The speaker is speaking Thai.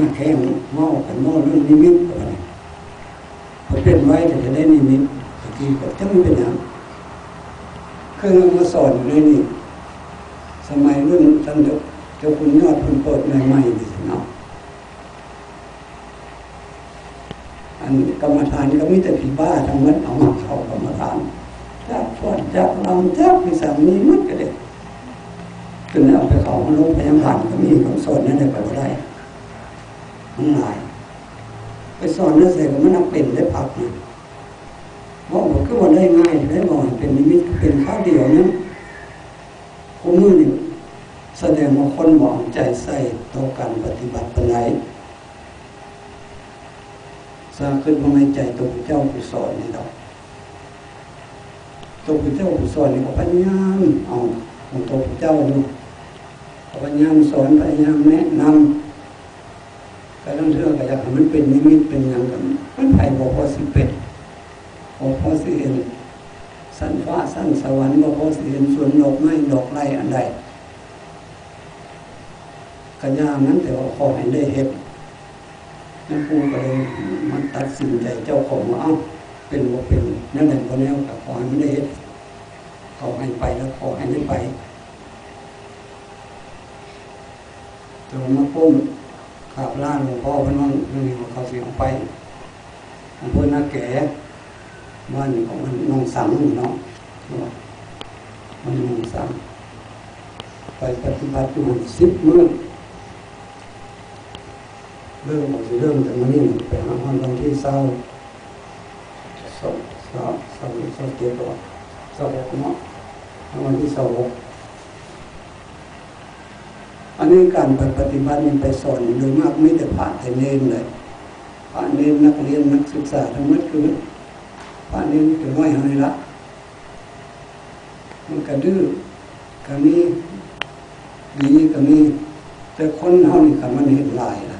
มาแข่งเมากันเมาเรื่องนิมิตอะไรพอเป็นไว้แต่จะได้นิมิตบางทีก็จะไม่เป็นอย่างเคยมาสอนเลยนี่ สมัยรุ่นท่านเจ้าคุณยอดคุณเปิดใหม่ๆนี่เนาะอันกรรมฐานก็มีแต่ผีบ้าทั้งนั้นเอามาเข้ากรรมฐานจับชวนจับลำจับพิสามีมัดก็เด็กจนเอาไปเขาลงพยาบาลก็มีของสอนนั่นได้ไปก็ได้ มันหลาย ไปสอนนั่นเสก็มันนักเป็นได้พักนี่ยบอกว่าก็วันได้ง่ายได้บ่อยเป็นนิมิตเป็นข้าวเดียวนั้นคู่มือนี่แสดงว่าคนมองใจใส่ต่อการปฏิบัติปัญญาสร้างขึ้นมาในใจตัวเจ้าผู้สอนนี่ดอกตัวผู้เจ้าผู้สอนนี่ก็พยายามเอาของตัวผู้เจ้าดูพยายามสอนพยายามแนะนำกา อยากให้มันเป็นนิมิตเป็นอย่างกันมันไผ่บอกว่าสิเป็นบอกพอสิเห็นสันฟ้าสันสวรรค์บอกพอสิเห็นสวนดอกไม้ดอกไรอันใดก็ยามนั้นแต่ว่าขอให้ได้เห็นนั่นครูก็เลยมันตัดสินใจเจ้าของว่าเอ้าเป็นว่าเป็นนั่นแหละคนนี้ก็ขอให้ไม่ได้เห็นขอให้ไปแล้วขอให้ไม่ไปแต่ว่ามาพุ่ม ขับล่าหลวงพ่อพื่อนว่านี่เขาเสียงไปองเพื่อนนักแก่บ้านของมันนองสังเนาะมันนองสังไปปฏิบัติอยู่สิบมื้อเริ่มออกสิเริ่มจากมันนี่ไปหาวันวันที่เศร้าสองสามเศร้าเศร้าเจ็ดก่อนเศร้าหกเนาะวันที่เศร้าหกอั นี้การปฏิบัติมันไปสอนโดยมากไม่แต่ผ่านแต่เนนเลยผ่านเนนนักเรียนนักศึกษาทั้งหมดคือผ่านเนนคือน้อยอะไรละมันกระดื้อก็มีดีก็มีแต่คนเฮานี่คันมันเห็นลายละ